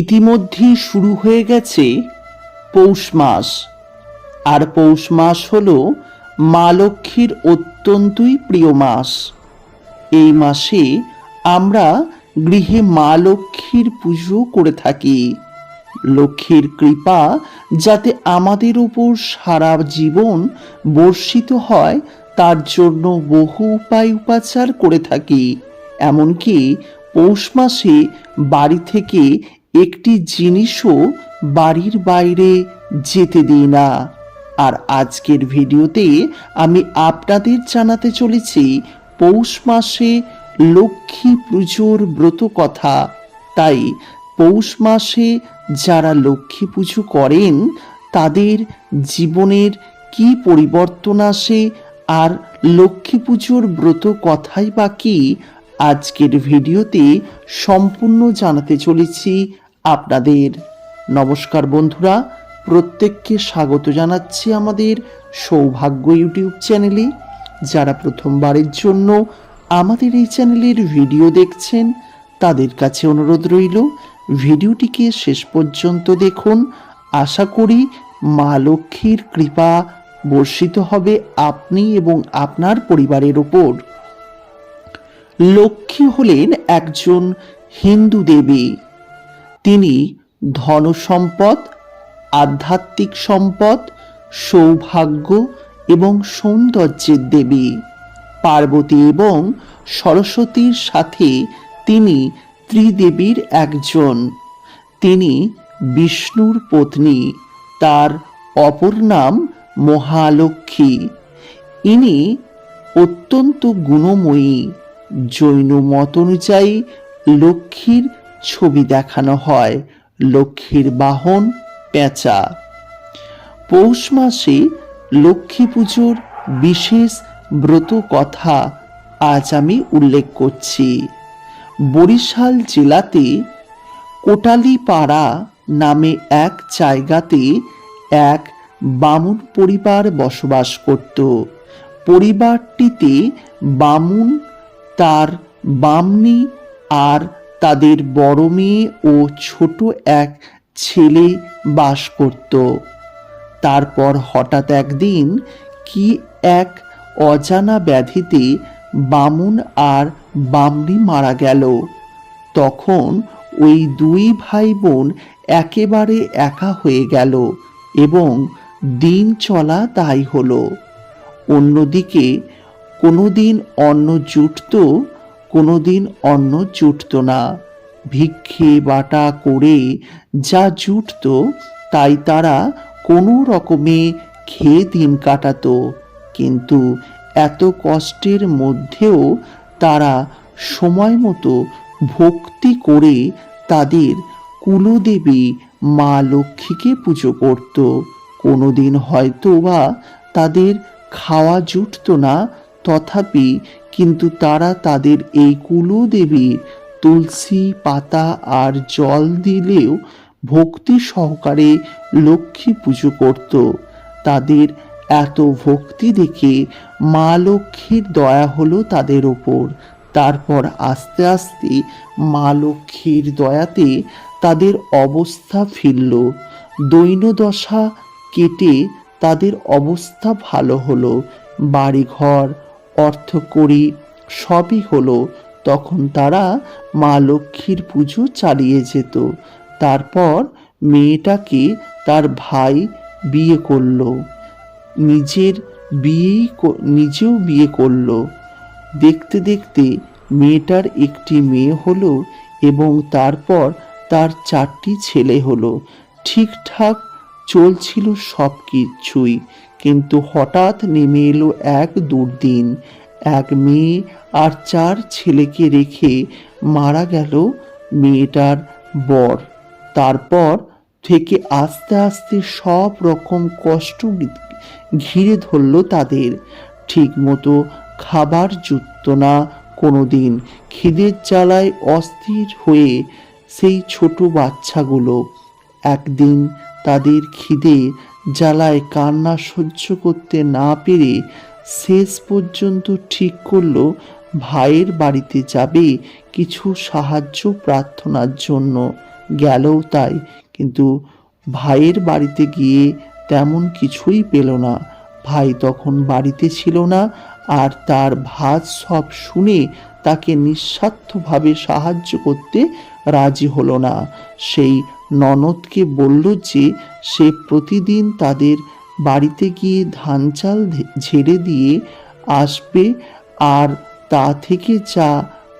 ইতিমধ্যেই শুরু হয়ে গেছে পৌষ মাস। আর পৌষ মাস হল মা লক্ষ্মীর অত্যন্তই প্রিয় মাস। এই মাসে আমরা গৃহে মা লক্ষ্মীর পুজো করে থাকি। লক্ষ্মীর কৃপা যাতে আমাদের উপর সারা জীবন বর্ষিত হয়, তার জন্য বহু উপায় উপাচার করে থাকি। এমনকি পৌষ মাসে বাড়ি থেকে একটি জিনিসও বাড়ির বাইরে যেতে দিই না। আর আজকের ভিডিওতে আমি আপনাদের জানাতে চলেছি, পৌষ মাসে লক্ষ্মী পুজোর ব্রত কথা। তাই পৌষ মাসে যারা লক্ষ্মী পুজো করেন, তাদের জীবনের কি পরিবর্তন আসে আর লক্ষ্মী পুজোর ব্রত কথাই বা কি, আজকের ভিডিওতে সম্পূর্ণ জানাতে চলেছি আপনাদের। নমস্কার বন্ধুরা, প্রত্যেককে স্বাগত জানাচ্ছি আমাদের সৌভাগ্য ইউটিউব চ্যানেলে। যারা প্রথমবারের জন্য আমাদের এই চ্যানেলের ভিডিও দেখছেন, তাদের কাছে অনুরোধ রইল, ভিডিওটিকে শেষ পর্যন্ত দেখুন। আশা করি মা লক্ষ্মীর কৃপা বর্ষিত হবে আপনি এবং আপনার পরিবারের ওপর। লক্ষ্মী হলেন একজন হিন্দু দেবী। তিনি ধন সম্পদ আধ্যাত্মিক সম্পদ, সৌভাগ্য এবং সৌন্দর্যের দেবী। পার্বতী এবং সরস্বতীর সাথে তিনি ত্রিদেবীর একজন। তিনি বিষ্ণুর পত্নী, তার অপর নাম মহালক্ষ্মী। ইনি অত্যন্ত গুণময়ী জৈন মত অনুযায়ী লক্ষ্মীর ছবি দেখানো হয় লক্ষ্মীর বাহন পেঁচা। পৌষ মাসে লক্ষ্মী পুজোর বিশেষ ব্রত কথা আজ আমি উল্লেখ করছি। বরিশাল জেলাতে কোটালীপাড়া নামে এক জায়গাতে এক বামুন পরিবার বসবাস করত। পরিবারটিতে বামুন, তার বামনি আর তাদের বড় মেয়ে ও ছোট এক ছেলে বাস করত। তারপর হঠাৎ একদিন কি এক অজানা ব্যাধিতে বামুন আর বামনি মারা গেল। তখন ওই দুই ভাই বোন একেবারে একা হয়ে গেল এবং দিন চলা তাই হলো। অন্যদিকে কোনোদিন অন্ন জুটত কোনোদিন অন্ন জুটত না। ভিক্ষে বাটা করে যা জুটত, তাই তারা কোনো রকমে খেয়ে দিন কাটাতো। কিন্তু এত কষ্টের মধ্যেও তারা সময় মতো ভক্তি করে তাদের কুলদেবী মা লক্ষ্মীকে পুজো করত। কোনোদিন হয়তো বা তাদের খাওয়া জুটত না তথাপি কিন্তু তারা তাদের এই কুলদেবীর তুলসী পাতা আর জল দিলেও ভক্তি সহকারে লক্ষ্মী পুজো করত। তাদের এত ভক্তি দেখে মা লক্ষ্মীর দয়া হলো তাদের ওপর। তারপর আস্তে আস্তে মা লক্ষ্মীর দয়াতে তাদের অবস্থা ফিরল। দৈনদশা কেটে তাদের অবস্থা ভালো হলো। বাড়িঘর অর্থকড়ি সবই হলো। তখন তারা মা লক্ষ্মীর পুজো চালিয়ে যেত। তারপর মেয়েটাকে তার ভাই বিয়ে করল। নিজের বিয়েই নিজেও বিয়ে করল। দেখতে দেখতে মেয়েটার একটি মেয়ে হলো এবং তারপর তার চারটি ছেলে হলো। ঠিকঠাক চলছিল সব কিছুই কিন্তু হঠাৎ নেমে এলো এক দুর্দিন। এক মেয়ে আর চার ছেলেকে রেখে মারা গেল মেয়েটার বর। তারপর থেকে আস্তে আস্তে সব রকম কষ্ট ঘিরে ধরল তাদের। ঠিক মতো খাবার জুটত না কোনোদিন। খিদের জ্বালায় অস্থির হয়ে সেই ছোট বাচ্চাগুলো। একদিন তাদের খিদে জ্বালায় কান্না সহ্য করতে না পেরে শেষ পর্যন্ত ঠিক করল, ভাইয়ের বাড়িতে যাবে কিছু সাহায্য প্রার্থনার জন্য। গেলও তাই, কিন্তু ভাইয়ের বাড়িতে গিয়ে তেমন কিছুই পেল না। ভাই তখন বাড়িতে ছিল না আর তার ভাত সব শুনে তাকে নিঃস্বার্থভাবে সাহায্য করতে রাজি হলো না। সেই ননদকে বলল যে, সে প্রতিদিন তাদের বাড়িতে গিয়ে ধান চাল ঝেড়ে দিয়ে আসবে আর তা থেকে যা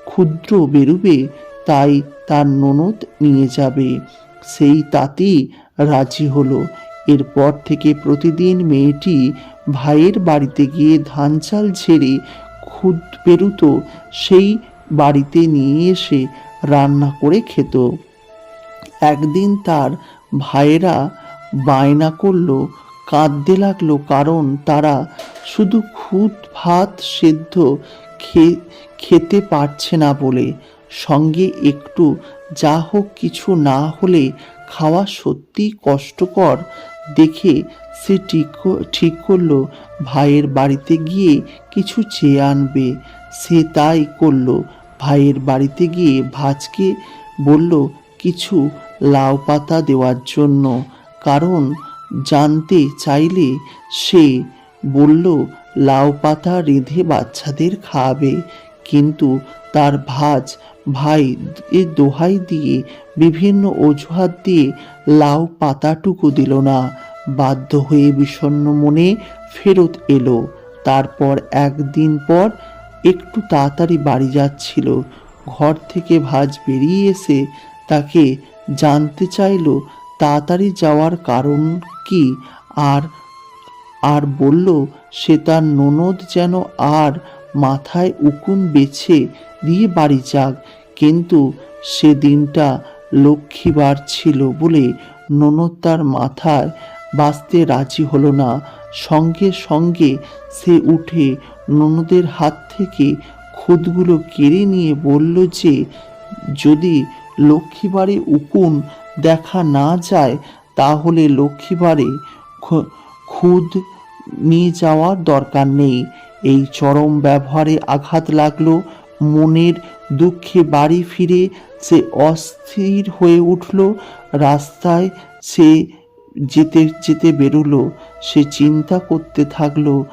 ক্ষুদ্র বেরোবে, তাই তার ননদ নিয়ে যাবে। সেই তাতেই রাজি হলো। এরপর থেকে প্রতিদিন মেয়েটি ভাইয়ের বাড়িতে গিয়ে ধান চাল ঝেড়ে খুদ বেরুতো, সেই বাড়িতে নিয়ে এসে রান্না করে খেত। একদিন তার ভাইয়েরা বায়না করল, কাঁদতে লাগল কারণ তারা শুধু খুদ ভাত সেদ্ধ খেতে পারছে না বলে। সঙ্গে একটু যা হোক কিছু না হলে খাওয়া সত্যি কষ্টকর দেখে সে ঠিক ঠিক করল, ভাইয়ের বাড়িতে গিয়ে কিছু চেয়ে আনবে। সে তাই করল। ভাইয়ের বাড়িতে গিয়ে ভাজকে বলল, কিছু লাউ পাতা দেওয়ার জন্য, কারণ জানতে চাইলে সে বলল, লাউ পাতা রেঁধে বাচ্চাদের খাওয়াবে। কিন্তু তার ভাজ ভাই এর দোহাই দিয়ে বিভিন্ন অজুহাত দিয়ে লাউ পাতাটুকু দিল না। বাধ্য হয়ে বিষণ্ণ মনে ফেরত এলো। তারপর একদিন পর একটু তাড়াতাড়ি বাড়ি যাচ্ছিল। ঘর থেকে ভাজ বেরিয়ে এসে তাকে জানতে চাইলো, তাড়াতাড়ি যাওয়ার কারণ কি? আর আর বলল, সে তার ননদ যেন আর মাথায় উকুন বেছে দিয়ে বাড়ি যাক। কিন্তু সে দিনটা লক্ষ্মীবার ছিল বলে ননদ তার মাথায় বাঁচতে রাজি হলো না। সঙ্গে সঙ্গে সে উঠে ননদের হাত থেকে খুদগুলো কেড়ে নিয়ে বলল যে, যদি লক্ষ্মীবারে উকুন দেখা না যায়, তাহলে লক্ষ্মীবারে খ- খুদ নিয়ে যাওয়ার দরকার নেই। এই চরম ব্যবহারে আঘাত লাগল, মনের দুঃখে বাড়ি ফিরে সে অস্থির হয়ে উঠল, রাস্তায় সে যেতে যেতে বেরোলো। সে চিন্তা করতে থাকল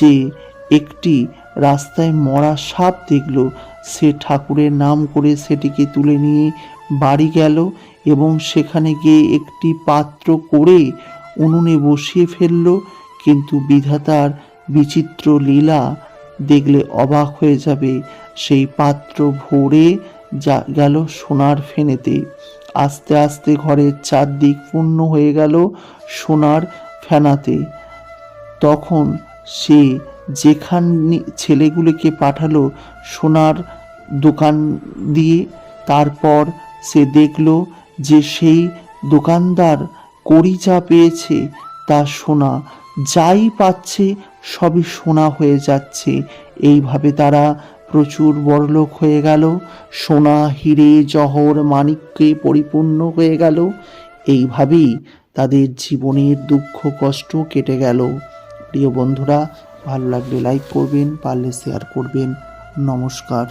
যে, একটি রাস্তায় মরা সাপ দেখল। সে ঠাকুরের নাম করে সেটিকে তুলে নিয়ে বাড়ি গেল এবং সেখানে গিয়ে একটি পাত্র করে উনুনে বসিয়ে ফেলল। কিন্তু বিধাতার বিচিত্র লীলা দেখলে অবাক হয়ে যাবে। সেই পাত্র ভরে যা গেল সোনার ফেনেতে। আস্তে আস্তে ঘরের চারদিক পূর্ণ হয়ে গেল সোনার ফেনাতে। তখন সে যেখানে ছেলেগুলোকে পাঠালো সোনার দোকান দিয়ে, তারপর সে দেখল যে সেই দোকানদার কড়ি যা পেয়েছে, তা সোনা, যাই পাচ্ছে সবই সোনা হয়ে যাচ্ছে। এইভাবে তারা প্রচুর বড়লোক হয়ে গেল, সোনা, হিরে, জহর, মানিককে পরিপূর্ণ হয়ে গেল। এইভাবেই তাদের জীবনের দুঃখ কষ্ট কেটে গেল। প্রিয় বন্ধুরা ভালো লাগলে লাইক করবেন পারলে শেয়ার করবেন। নমস্কার।